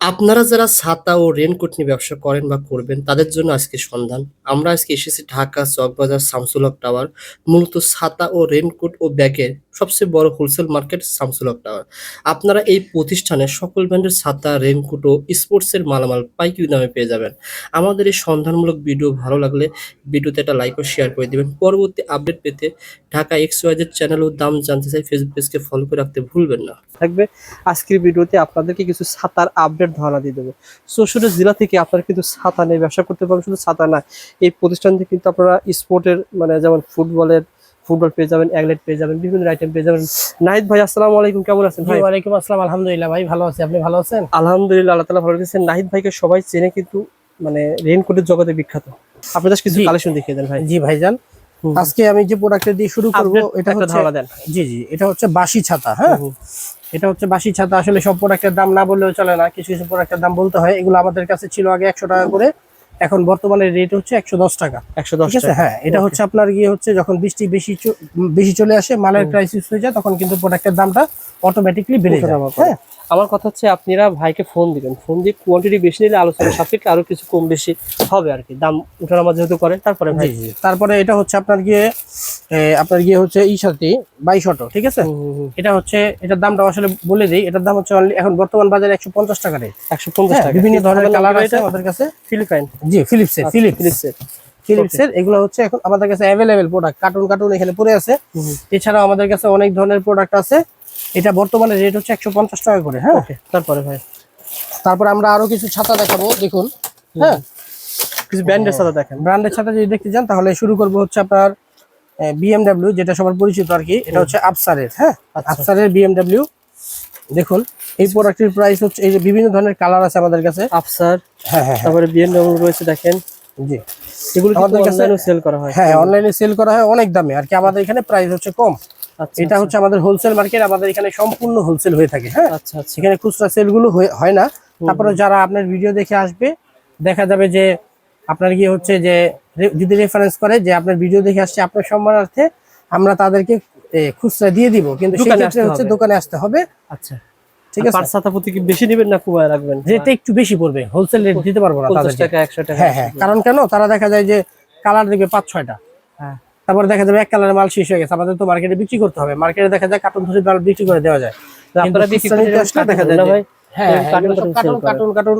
আপনারা যারা ছাতা ও রেনকোট নিয়ে ব্যবসা করেন বা করবেন, তাদের জন্য আজকে সন্ধান। আমরা আজকে এসেছি ঢাকা, চকবাজার, শামসুলক টাওয়ার। মূলত ছাতা ও রেনকোট ও ব্যাগের সবচেয়ে বড় হোলসেল মার্কেট শামসুলক টাওয়ার। আপনারা এই প্রতিষ্ঠানে সকল ব্র্যান্ডের ছাতা রেনকোট ও স্পোর্টসের মালামাল পাইকারি দামে পেয়ে যাবেন। আমাদের এই সন্ধানমূলক ভিডিও ভালো লাগলে ভিডিওতে একটা লাইক ও শেয়ার করে দিবেন। পরবর্তী আপডেট পেতে ঢাকা এক্স ওয়াইজের চ্যানেল ও দাম জানতে চাই ফেসবুক পেজকে ফলো করে রাখতে ভুলবেন না। থাকবে। আজকের ভিডিওতে আপনাদেরকে কিছু ছাতার আপডেট ধারণা দিয়ে দেবো। চৌষট্টি জেলা থেকে আপনারা কিন্তু ছাতা নিয়ে ব্যবসা করতে পারবেন শুধু ছাতা না এই প্রতিষ্ঠান থেকে কিন্তু আপনারা স্পোর্টের মানে যেমন ফুটবলের ফুটবল পেয়ে যাবেন অ্যাগলেট পেয়ে যাবেন বিভিন্ন আইটেম পেয়ে যাবেন। নাহিদ ভাই আসসালামু আলাইকুম কেমন আছেন ভাই? ওয়ালাইকুম আসসালাম আলহামদুলিল্লাহ ভাই ভালো আছি। আপনি ভালো আছেন? আলহামদুলিল্লাহ আল্লাহ তালা ভালো রেখেছেন। নাহিদ ভাইকে সবাই চেনে কিন্তু মানে রেইনকোটের জগতে বিখ্যাত। আপনি জাস্ট কিছু কালেকশন দেখিয়ে দেন ভাই। জি ভাইজান। আজকে আমি যে প্রোডাক্টটা দিয়ে শুরু করব এটা হচ্ছে জি জি এটা হচ্ছে বাসি ছাতা হ্যাঁ? এটা হচ্ছে বাসি ছাতা আসলে সব প্রোডাক্টের দাম না বললেও চলে না কিছু কিছু প্রোডাক্টের দাম বলতে হয়। এগুলো আমাদের কাছে ছিল আগে একশো টাকা করে এখন বর্তমানে রেট হচ্ছে একশো দশ টাকা। একশো দশ আছে? হ্যাঁ এটা হচ্ছে আপনার গিয়ে হচ্ছে যখন বৃষ্টি বেশি বেশি চলে আসে মালের ক্রাইসিস হয়ে যায় তখন কিন্তু প্রোডাক্টের দামটা অটোমেটিকলি বেড়ে যায় হ্যাঁ? আমার কথা হচ্ছে আপনারা ভাইকে ফোন দিবেন। ফোন দিয়ে কোয়ান্টিটি বেশি নিলে আলোচনা সাপেক্ষে আরও কিছু কম বেশি হবে আর কি দাম উঠানামা যেহেতু করে তারপরে ভাই তারপরে এটা হচ্ছে আপনার গিয়ে আপনার গিয়ে হচ্ছে ই সাথে বাইশ অটো ঠিক আছে এটা হচ্ছে এটার দামটা আসলে বলে দিই এটার দাম হচ্ছে এখন বর্তমান বাজারে একশো পঞ্চাশ টাকা রেট। একশো পঞ্চাশ টাকা। বিভিন্ন ধরনের কালার আছে আমাদের কাছে। ফিলিপাইন জি ফিলিপসের ফিলিপস ফিলিপসের ফিলিপসের এগুলো হচ্ছে এখন আমাদের কাছে অ্যাভেলেবেল প্রোডাক্ট কার্টুন কার্টুন এখানে পড়ে আছে। এছাড়াও আমাদের কাছে অনেক ধরনের প্রোডাক্ট আছে। এটা বর্তমানে রেট হচ্ছে একশো পঞ্চাশ টাকা করে হ্যাঁ? তারপরে ভাই? তারপর আমরা আরও কিছু ছাতা দেখাবো দেখুন হ্যাঁ? কিছু ব্র্যান্ডের ছাতা দেখেন। ব্র্যান্ডের ছাতা যদি দেখতে চান তাহলে শুরু করব হচ্ছে আপনার বিএমডাব্লিউ যেটা সবার পরিচিত আর কি এটা হচ্ছে আফসারের হ্যাঁ? আচ্ছা। আফসারের বিএমডাব্লিউ দেখুন এই প্রোডাক্টের প্রাইস হচ্ছে এই যে বিভিন্ন ধরনের কালার আছে আমাদের কাছে। আফসার হ্যাঁ হ্যাঁ তারপরে বিএনডব্লিউ রয়েছে দেখেন। জি। এগুলো আমাদের কাছে- সেল করা হয়? হ্যাঁ অনলাইনে সেল করা হয় অনেক দামে। আর কি আমাদের এখানে প্রাইস হচ্ছে কম। আচ্ছা এটা হচ্ছে আমাদের হোলসেল মার্কেট আমাদের এখানে সম্পূর্ণ হোলসেল হয়ে থাকে হ্যাঁ? আচ্ছা আচ্ছা। সেখানে খুচরা সেলগুলো হয়ে- না। তারপরে যারা আপনার ভিডিও দেখে আসবে দেখা যাবে যে আপনার গিয়ে হচ্ছে যে যদি রেফারেন্স করে যে আপনার ভিডিও দেখে আসছে আপনার সম্মানার্থে আমরা তাদেরকে খুচরা দিয়ে দিব। কিন্তু সেক্ষেত্রে হচ্ছে দোকানে আসতে হবে। আচ্ছা। ঠিক আছে? প্রতি কি বেশি নেবেন না কমায় রাখবেন? রেটটা একটু বেশি পড়বে। হোলসেল রেট দিতে পারব না পঞ্চাশ টাকা একশো টাকা। হ্যাঁ হ্যাঁ। কারণ কেন? তারা দেখা যায় যে কালার দেখবে পাঁচ ছয়টা। তারপরে দেখা যাবে এক কালারের মাল শেষ হয়ে গেছে। আমাদের তো মার্কেটে বিক্রি করতে হবে। মার্কেটে দেখা যায় কার্টুন ধরে মাল বিক্রি করে দেওয়া যায়। আপনারা বিক্রি করে দেখা যায় না যে- ভাই হ্যাঁ কার্টুন কার্টুন কার্টুন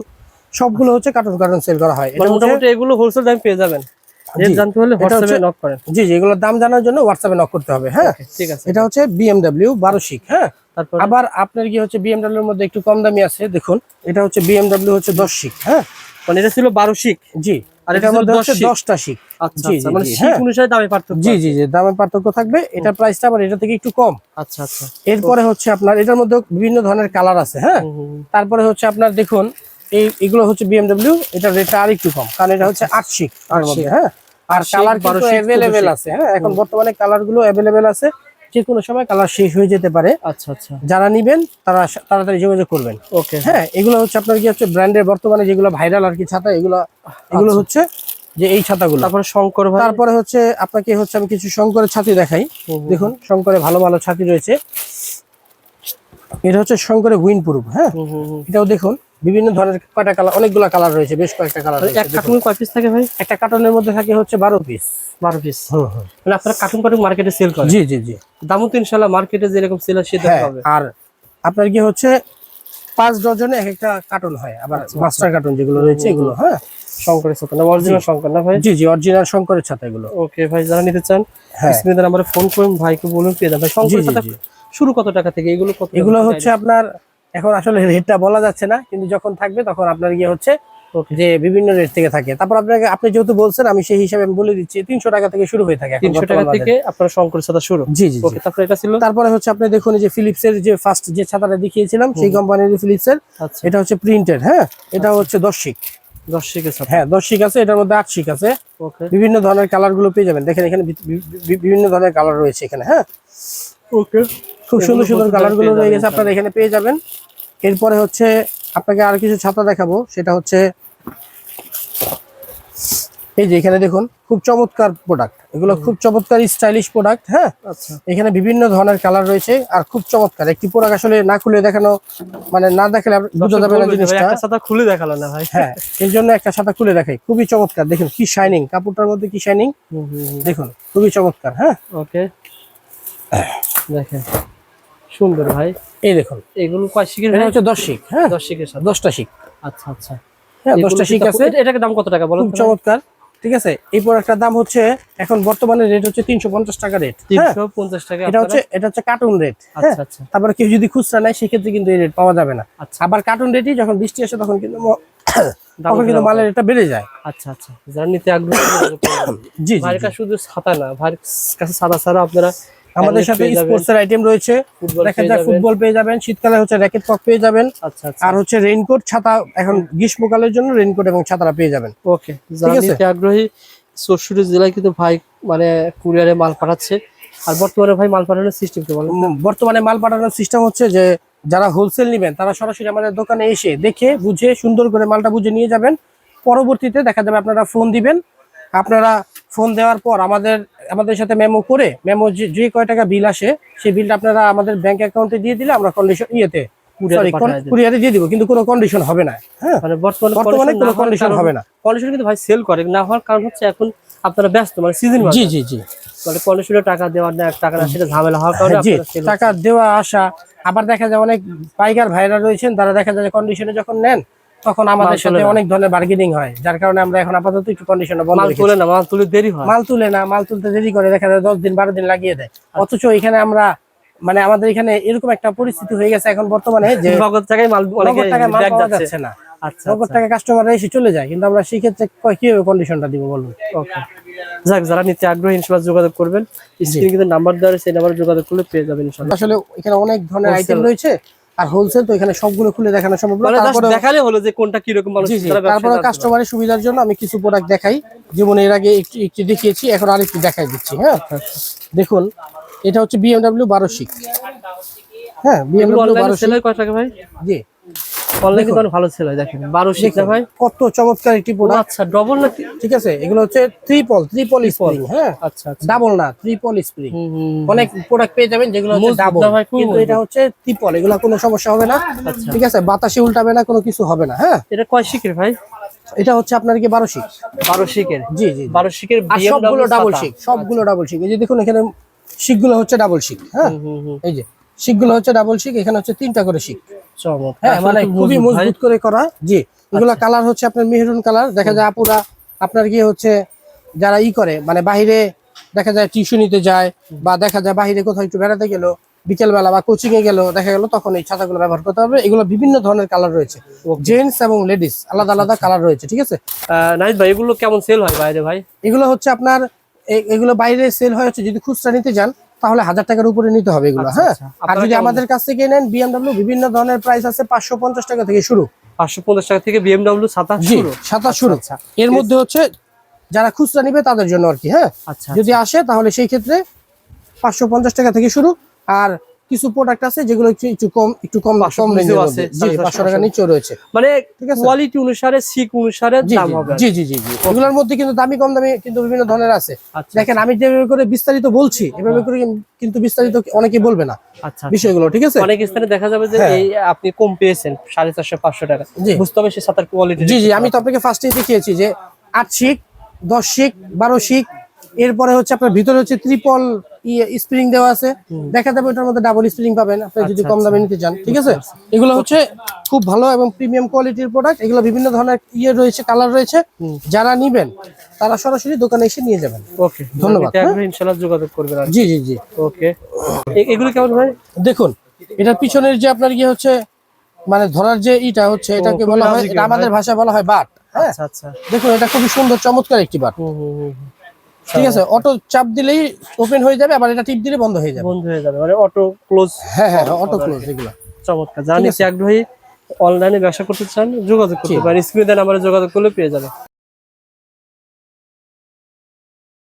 সবগুলো হচ্ছে কার্টুন কার্টুন সেল করা হয়। এটা হচ্ছে- মোটামুটি এগুলো হোলসেল দাম পেয়ে যাবেন। রেট জানতে হলে হোয়াটসঅ্যাপে নক করেন। জি জি এগুলোর দাম জানার জন্য হোয়াটসঅ্যাপে নক করতে হবে হ্যাঁ? ঠিক আছে। এটা হচ্ছে বিএমডব্লিউ বারো শিক হ্যাঁ? তারপর? আবার আপনার কি হচ্ছে বিএমডব্লিউর মধ্যে একটু কম দামি আছে দেখুন। এটা হচ্ছে বিএমডব্লিউ হচ্ছে দশ শিক হ্যাঁ? মানে এটা ছিল বারো শিক জি। আর আর এটার মধ্যে হচ্ছে শিক। দশটা শিক আচ্ছা আচ্ছা জি, মানে শিক। অনুসারে দামে পার্থক্য জি জি জি দামের পার্থক্য থাকবে। এটা প্রাইসটা আবার এটা থেকে একটু কম। আচ্ছা আচ্ছা। এরপরে হচ্ছে আপনার এটার মধ্যে বিভিন্ন ধরনের কালার আছে হ্যাঁ। তারপরে হচ্ছে আপনার দেখুন এই এগুলো হচ্ছে বিএমডব্লিউ এটার রেটটা আর একটু কম কারণ এটা হচ্ছে আট শিক তার মধ্যে হ্যাঁ? আর কালার কিন্তু আছে হ্যাঁ? এখন বর্তমানে কালারগুলো আছে। যে কোনো সময় কালার শেষ হয়ে যেতে পারে। আচ্ছা আচ্ছা। যারা নিবেন তারা তাড়াতাড়ি যোগাযোগ করবেন। ওকে। হ্যাঁ এগুলো হচ্ছে আপনার কি হচ্ছে ব্র্যান্ডের বর্তমানে যেগুলো ভাইরাল আর কি ছাতা এগুলো এগুলো আচ্ছা। হচ্ছে যে এই ছাতাগুলো। তারপরে শঙ্কর ভাই। তারপরে হচ্ছে আপনাকে হচ্ছে আমি কিছু শঙ্করের ছাতি দেখাই। দেখুন শঙ্করে ভালো ভালো ছাতি রয়েছে। এটা হচ্ছে শঙ্করে উইন প্রুফ হ্যাঁ। এটাও দেখুন বিভিন্ন ধরনের কয়টা কালার অনেকগুলো কালার রয়েছে বেশ কয়েকটা কালার আর এক কার্টুন কয় পিস থাকে ভাই? একটা কার্টনের মধ্যে থাকে হচ্ছে বারো পিস বারো পিস মানে আপনারা কার্টুন কার্টুন মার্কেটে সেল করেন। জি জি জি। দামও তো ইনশাল্লাহ মার্কেটে যেরকম সেল সেটা হ্যাঁ হবে। আর আপনার কি হচ্ছে পাঁচ ডজনে এক একটা কার্টন হয়। আবার আচ্ছা, মাস্টার কার্টন যেগুলো রয়েছে এগুলো হ্যাঁ। শঙ্করের সাথে না অরিজিনাল শঙ্কর না ভাই? জি জি অরিজিনাল শঙ্করের ছাতা এগুলো। ওকে ভাই যারা নিতে চান হ্যাঁ। স্ক্রিনে নাম্বারে ফোন করুন ভাইকে বলুন পেয়ে যাবেন। শঙ্করের জি শুরু কত টাকা থেকে এগুলো কত এগুলো হচ্ছে আপনার এখন আসলে রেটটা বলা যাচ্ছে না কিন্তু যখন থাকবে তখন আপনার গিয়ে হচ্ছে. যে বিভিন্ন রেট থেকে থাকে। তারপর আপনাকে আপনি যেহেতু বলছেন আমি সেই হিসাবে আমি বলে দিচ্ছি তিনশো টাকা থেকে শুরু হয়ে থাকে তিনশো টাকা থেকে আপনার শঙ্কর ছাতা শুরু। জি জি তারপরে এটা ছিল? তারপরে হচ্ছে আপনি দেখুন এই যে ফিলিপসের যে ফার্স্ট যে ছাতাটা দেখিয়েছিলাম সেই কোম্পানির ফিলিপসের আচ্ছা। এটা হচ্ছে প্রিন্টেড হ্যাঁ? এটা হচ্ছে দশ শিক দশ শিখের হ্যাঁ আছে এটার মধ্যে আট শিক আছে। ওকে বিভিন্ন ধরনের কালারগুলো পেয়ে যাবেন। দেখেন এখানে বিভিন্ন ধরনের কালার রয়েছে এখানে হ্যাঁ? ওকে খুব সুন্দর সুন্দর কত কালারগুলো রয়ে গেছে আপনারা এখানে পেয়ে যাবেন। এরপরে হচ্ছে আপনাকে আর কিছু ছাতা দেখাবো সেটা হচ্ছে এই যে এখানে দেখুন খুব চমৎকার প্রোডাক্ট এগুলো খুব চমৎকার স্টাইলিশ প্রোডাক্ট হ্যাঁ? আচ্ছা। এখানে বিভিন্ন ধরনের কালার রয়েছে আর খুব চমৎকার। একটি প্রোডাক্ট আসলে না খুলে দেখানো মানে না দেখালে বোঝা যাবে না জিনিসটা। ছাতা খুলে দেখাল না ভাই। হ্যাঁ এর জন্য একটা সাদা খুলে দেখাই খুবই চমৎকার। দেখুন কি শাইনিং কাপড়টার মধ্যে কি শাইনিং দেখুন খুবই চমৎকার হ্যাঁ? ওকে দেখেন। সুন্দর ভাই। এই দেখুন। এগুলো কয় শিখের এটা হচ্ছে দশ শিখ হ্যাঁ? দশ শিখের সাথে। দশটা শিখ। আচ্ছা আচ্ছা। হ্যাঁ এগুলো দশটা কি আছে। এটা- এটার দাম কত টাকা বলো খুব চমৎকার। ঠিক আছে? এই প্রোডাক্টটার দাম হচ্ছে এখন বর্তমানে রেট হচ্ছে তিনশো পঞ্চাশ টাকা রেট হ্যাঁ? তিনশো পঞ্চাশ টাকা এটা হচ্ছে এটা হচ্ছে কার্টুন রেট হ্যাঁ? আচ্ছা আচ্ছা। তারপরে কেউ যদি খুচরা নেয় সেক্ষেত্রে কিন্তু এই রেট পাওয়া যাবে না। আচ্ছা। আবার কার্টুন রেটই যখন বৃষ্টি আসে তখন কিন্তু দাম তখন কিন্তু মালের রেটটা বেড়ে যায়। আচ্ছা আচ্ছা। যারা নিতে আগ্রহী জি জি, ভাইয়ের কাছে শুধু ছাতা না ভাইয়ের কাছে ছাতা ছাড়া আপনারা আমাদের সাথে স্পোর্টস এর আইটেম রয়েছে। দেখা যায় ফুটবল পেয়ে যাবেন। শীতকালে হচ্ছে র্যাকেট কক পেয়ে যাবেন। আচ্ছা আচ্ছা। আর হচ্ছে রেইনকোট ছাতা এখন গ্রীষ্মকালের জন্য রেইনকোট এবং ছাতাটা পেয়ে যাবেন। ওকে যারা আছে? নিতে আগ্রহী চৌষট্টি জেলায় কিন্তু ভাই মানে কুরিয়ারে মাল পাঠাচ্ছে। আর বর্তমানে ভাই মাল পাঠানোর সিস্টেম কি বলেন? বর্তমানে মাল পাঠানোর সিস্টেম হচ্ছে যে যারা হোলসেল নেবেন তারা সরাসরি আমাদের দোকানে এসে দেখে বুঝে সুন্দর করে মালটা বুঝে নিয়ে যাবেন। পরবর্তীতে দেখা যাবে আপনারা ফোন দিবেন। আপনারা ফোন দেওয়ার পর আমাদের আমাদের সাথে মেমো করে মেমো যে কয় টাকা বিল আসে সেই বিলটা আপনারা আমাদের ব্যাংক অ্যাকাউন্টে দিয়ে দিলে আমরা কন্ডিশন ইয়েতে কুরিয়ারে সরি পাঠায় দেন। কুরিয়ারে দিয়ে দিব কিন্তু কোনো কন্ডিশন হবে না। হ্যাঁ? মানে বর্তমানে বর্তমানে কোনো কন্ডিশন হবে না। কন্ডিশন কিন্তু ভাই সেল করে না হওয়ার কারণ হচ্ছে এখন আপনারা ব্যস্ত মানে সিজন জি জি জি। মানে কন্ডিশনে টাকা দেওয়ার না টাকা না সেটা ঝামেলা হওয়ার কারণে জি আপনারা sell টাকা দেওয়া আসা আবার দেখা যায় অনেক পাইকার ভাইরা রয়েছেন তারা দেখা যায় কন্ডিশনে যখন নেন তখন আমাদের সাথে অনেক ধরনের বার্গেনিং হয় যার কারণে আমরা এখন আপাতত একটু কন্ডিশনে বন্ধ মাল তুলে না মাল তুলে দেরি হয়। মাল তুলে না মাল তুলতে দেরি করে দেখা যায় দশ দিন বারো দিন লাগিয়ে দেয়। অথচ এখানে আমরা মানে আমাদের এখানে এরকম একটা পরিস্থিতি হয়ে গেছে এখন বর্তমানে যে নগদ টাকায় মাল অনেকে মাল ব্যাগ পাওয়া যাচ্ছে। না। আচ্ছা নগদ টাকা কাস্টমাররা এসে চলে যায় কিন্তু আমরা সেই ক্ষেত্রে ক- কীভাবে কন্ডিশনটা দিব বলুন? ওকে। যাক যারা নিতে আগ্রহী ইনশাআল্লাহ যোগাযোগ করবেন। স্ক্রিনে কিন্তু নাম্বার দেওয়া আছে সেই নাম্বারে যোগাযোগ করলে পেয়ে যাবেন ইনশাআল্লাহ আসলে এখানে অনেক ধরনের আইটেম রয়েছে। আর হোলসেল তো এখানে সবগুলো খুলে দেখানো সম্ভব না। মানে তারপরে দেখালে হলো যে কোনটা কি রকম মানুষ তারপরে কাস্টমারের সুবিধার জন্য আমি কিছু প্রোডাক্ট দেখাই। যেমন এর আগে একটি একটু দেখিয়েছি এখন আরেকটি দেখাই দিচ্ছি হ্যাঁ? দেখুন এটা হচ্ছে বিএমডাব্লিউ বারোশিক হ্যাঁ এগুলো বিএমডাব্লিউ অনলাইনে বারো কয় টাকা ভাই? জি। অনলাইনে কিন্তু ভালো হয় দেখেন। বারো শিখতে ভাই। কত চমৎকার একটি প্রোডাক্ট আচ্ছা ডবল নাকি ঠিক আছে এগুলো হচ্ছে ট্রিপল ট্রিপল স্প্রিং হ্যাঁ? আচ্ছা আচ্ছা। ডাবল না ট্রিপল স্প্রিং। অনেক প্রোডাক্ট পেয়ে যাবেন যেগুলো হচ্ছে ডাবল না কিন্তু এটা হচ্ছে ট্রিপল এগুলো কোনো সমস্যা হবে না। আচ্ছা। ঠিক আছে বাতাসে উল্টাবে না কোনো কিছু হবে না হ্যাঁ? এটা কয় শিখের ভাই? এটা হচ্ছে আপনার কি বারো শিক বারো জি জি। বারো শিখের সবগুলো ডাবল শিক সবগুলো ডাবল শিক এই যে দেখুন এখানে শিকগুলো হচ্ছে ডাবল শিক হ্যাঁ? এই যে। শিকগুলো হচ্ছে ডাবল শিক এখানে হচ্ছে তিনটা করে শিক হ্যাঁ মানে খুবই মজবুত। করে করা। জি এগুলো কালার হচ্ছে আপনার মেহরুন কালার দেখা যায় আপুরা আপনার কি হচ্ছে যারা ই করে মানে বাইরে দেখা যায় টিউশনিতে যায় বা দেখা যায় বাইরে কোথাও একটু বেড়াতে গেল বিকেলবেলা বা কোচিং এ গেল দেখা গেল তখন এই ছাতাগুলো ব্যবহার করতে হবে। এগুলো বিভিন্ন ধরনের কালার রয়েছে। জেন্টস এবং লেডিস আলাদা আলাদা কালার রয়েছে ঠিক আছে? নাইট ভাই এগুলো কেমন সেল হয় বাইরে ভাই? এগুলো হচ্ছে আপনার এগুলো বাইরে সেল হয় হচ্ছে যদি খুচরা নিতে যান তাহলে হাজার টাকার উপরে নিতে হবে এগুলো আচ্ছা, হ্যাঁ? আচ্ছা। আর যদি আমাদের কাছ থেকে নেন বিএমডাব্লিউ বিভিন্ন ধরনের প্রাইস আছে পাঁচশো পঞ্চাশ টাকা থেকে শুরু। পাঁচশো পঞ্চাশ টাকা থেকে বিএমডাব্লিউ সাতাশ জি শুরু? সাতাশ শুরু। আচ্ছা এর মধ্যে হচ্ছে যারা খুচরা নিবে তাদের জন্য আর কি হ্যাঁ? আচ্ছা যদি আসে তাহলে সেই ক্ষেত্রে পাঁচশো পঞ্চাশ টাকা থেকে শুরু। আর কিছু প্রোডাক্ট আছে যেগুলো একটু একটু কম একটু কম 500 কম রেঞ্জের আছে, জি 400 পাঁচশো টাকা নিচেও রয়েছে। মানে। কোয়ালিটি অনুসারে সিক অনুসারে জি দাম জি, হবে। জি জি জি জি। এগুলোর মধ্যে কিন্তু দামি কম দামি কিন্তু বিভিন্ন ধরনের আছে। আচ্ছা। দেখেন আমি যেভাবে করে বিস্তারিত বলছি এভাবে করে কিন্তু বিস্তারিত অনেকে বলবে না আচ্ছা। বিষয়গুলো ঠিক আছে? অনেক স্থানে দেখা যাবে যে হ্যাঁ। এই আপনি কম পেয়েছেন সাড়ে চারশো পাঁচশো টাকা। জি। বুঝতে হবে সে সাতার কোয়ালিটি জি জি আমি তো আপনাকে ফার্স্টে দেখিয়েছি যে আট শিক দশ শিক বারো শিক এরপরে হচ্ছে আপনার ভিতরে হচ্ছে ত্রিপল স্প্রিং দেওয়া আছে। দেখা যাবে ওটার মধ্যে ডাবল স্প্রিং পাবেন। আপনি যদি আচ্ছা, কম দামে নিতে চান ঠিক আছে? এগুলো হচ্ছে খুব ভালো এবং প্রিমিয়াম কোয়ালিটির প্রোডাক্ট এগুলো বিভিন্ন ধরনের ইয়ে রয়েছে কালার রয়েছে। যারা নিবেন তারা সরাসরি দোকানে এসে নিয়ে যাবেন। ওকে ধন্যবাদ, হ্যাঁ। ইনশাল্লাহ যোগাযোগ করবেন জি জি জি। ওকে এগুলো কেমন ভাই দেখুন এটার পিছনের যে আপনার ইয়ে হচ্ছে মানে ধরার যে ইটা হচ্ছে এটাকে বলা হয় আমাদের ভাষায় বলা হয় বাট হ্যাঁ? আচ্ছা আচ্ছা। দেখুন এটা খুবই সুন্দর চমৎকার একটি বাট। ঠিক আছে অটো চাপ দিলেই ওপেন হয়ে যাবে আবার এটা টিপ দিলে বন্ধ হয়ে যাবে। বন্ধ হয়ে যাবে মানে অটো ক্লোজ হ্যাঁ হ্যাঁ অটো ক্লোজ এগুলো। চমৎকার জানি আগ্রহী অনলাইনে ব্যবসা করতে চান যোগাযোগ করতে পারেন। স্ক্রিনে দেন আমার যোগাযোগ করলে পেয়ে যাবে।